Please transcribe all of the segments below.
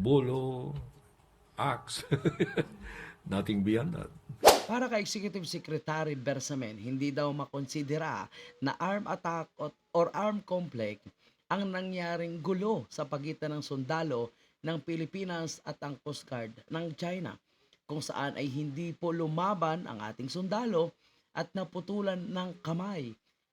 bolo, axe. Nothing beyond that. Para kay Executive Secretary Bersamen, hindi daw makonsidera na armed attack or armed conflict ang nangyaring gulo sa pagitan ng sundalo ng Pilipinas at ang Coast Guard ng China kung saan ay hindi po lumaban ang ating sundalo at naputulan ng kamay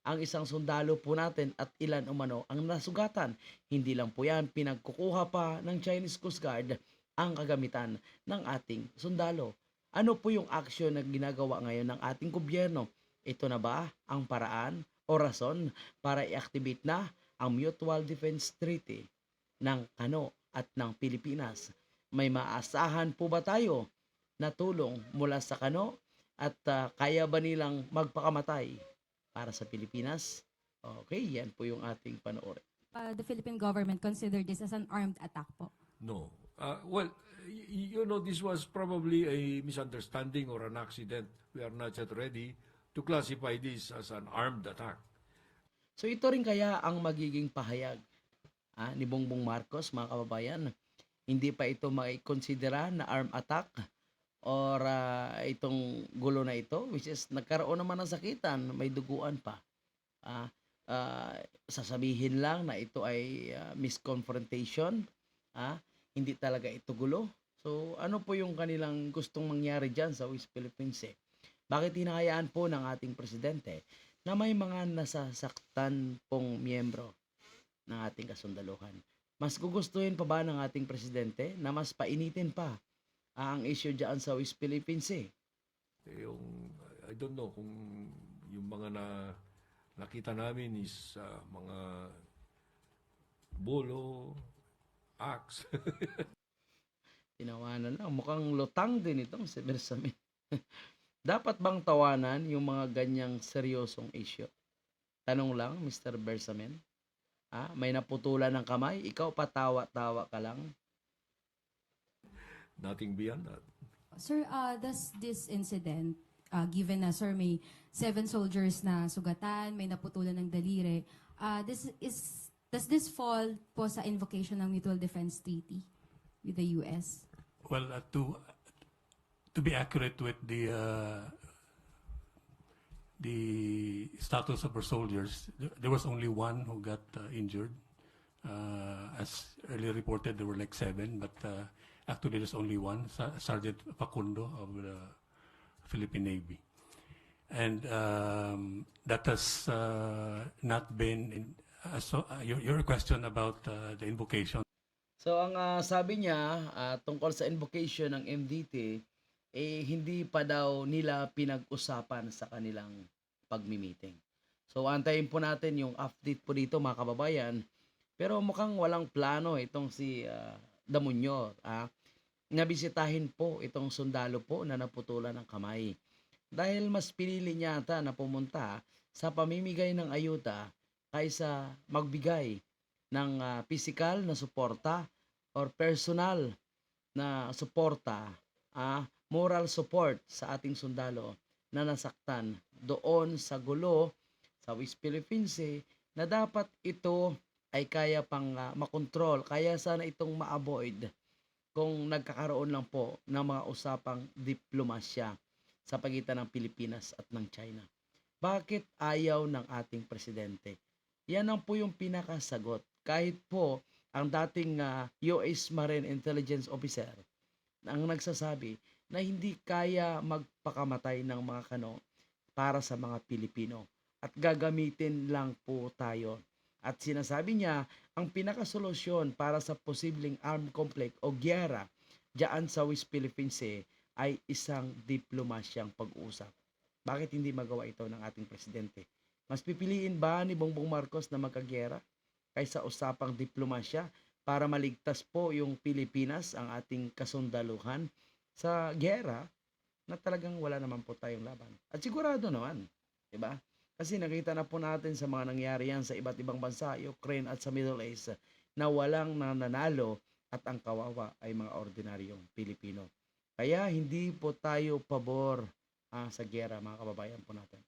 ang isang sundalo po natin at ilan umano ang nasugatan. Hindi lang po yan, pinagkukuha pa ng Chinese Coast Guard ang kagamitan ng ating sundalo. Ano po yung aksyon na ginagawa ngayon ng ating gobyerno? Ito na ba ang paraan o rason para i-activate na ang Mutual Defense Treaty ng Kano at ng Pilipinas? May maasahan po ba tayo na tulong mula sa Kano at ah, kaya ba nilang magpakamatay para sa Pilipinas? Okay, yan po yung ating panoorin. uh, the Philippine government consider this as an armed attack po? No. Uh, well, y- you know, this was probably a misunderstanding or an accident. We are not yet ready to classify this as an armed attack. So ito rin kaya ang magiging pahayag ah, ni Bongbong Marcos, mga kababayan. Hindi pa ito maikonsidera na armed attack or ah, itong gulo na ito, which is nagkaroon naman ng sakitan, may duguan pa. Ah, ah, sasabihin lang na ito ay ah, misconfrontation, ah, hindi talaga ito gulo. So ano po yung kanilang gustong mangyari dyan sa West Philippines eh? Bakit hinahayaan po ng ating presidente na may mga nasasaktan pong miyembro ng ating kasundaluhan. Mas gugustuhin pa ba ng ating presidente na mas painitin pa ang issue dyan sa West Philippines eh? Eh, Yung, I don't know kung yung mga na nakita namin is uh, mga bolo, axe. Tinawanan lang. Mukhang lutang din itong si Bersamin. Dapat bang tawanan yung mga ganyang seryosong issue? Tanong lang, Mr. Bersamin. Ah, may naputulan ng kamay, ikaw patawa-tawa ka lang. Nothing beyond that. Sir, uh, does this incident, uh, given na sir may seven soldiers na sugatan, may naputulan ng daliri, uh, this is does this fall po sa invocation ng Mutual Defense Treaty with the US? Well, uh, to to be accurate with the uh, the status of our soldiers, there, was only one who got uh, injured. Uh, as earlier reported, there were like seven, but uh, actually there's only one, Sergeant Facundo of the Philippine Navy, and um, that has uh, not been. In, uh, so uh, your, your question about uh, the invocation. So ang ah, sabi niya ah, tungkol sa invocation ng MDT eh hindi pa daw nila pinag-usapan sa kanilang pagmi-meeting. So antayin po natin yung update po dito mga kababayan. Pero mukhang walang plano itong si ah, Damunyo ah nabisitahin po itong sundalo po na naputulan ng kamay. Dahil mas pinili niya ata na pumunta sa pamimigay ng ayuda kaysa magbigay ng ah, physical na suporta or personal na suporta, ah, moral support sa ating sundalo na nasaktan doon sa gulo sa West Philippines Sea na dapat ito ay kaya pang ah, makontrol, kaya sana itong ma-avoid kung nagkakaroon lang po ng mga usapang diplomasya sa pagitan ng Pilipinas at ng China. Bakit ayaw ng ating presidente? Yan ang po yung pinakasagot. Kahit po ang dating ah, US Marine Intelligence Officer ang nagsasabi na hindi kaya magpakamatay ng mga kano para sa mga Pilipino at gagamitin lang po tayo. At sinasabi niya, ang pinakasolusyon para sa posibleng armed conflict o gyera diyan sa West Philippines Sea ay isang diplomasyang pag-uusap. Bakit hindi magawa ito ng ating presidente? Mas pipiliin ba ni Bongbong Marcos na magkagyera kaysa usapang diplomasya para maligtas po yung Pilipinas, ang ating kasundaluhan sa gyera na talagang wala naman po tayong laban. At sigurado naman, 'di ba? Kasi nakita na po natin sa mga nangyari yan sa iba't ibang bansa, Ukraine at sa Middle East, na walang nananalo at ang kawawa ay mga ordinaryong Pilipino. Kaya hindi po tayo pabor ah, sa gyera mga kababayan po natin.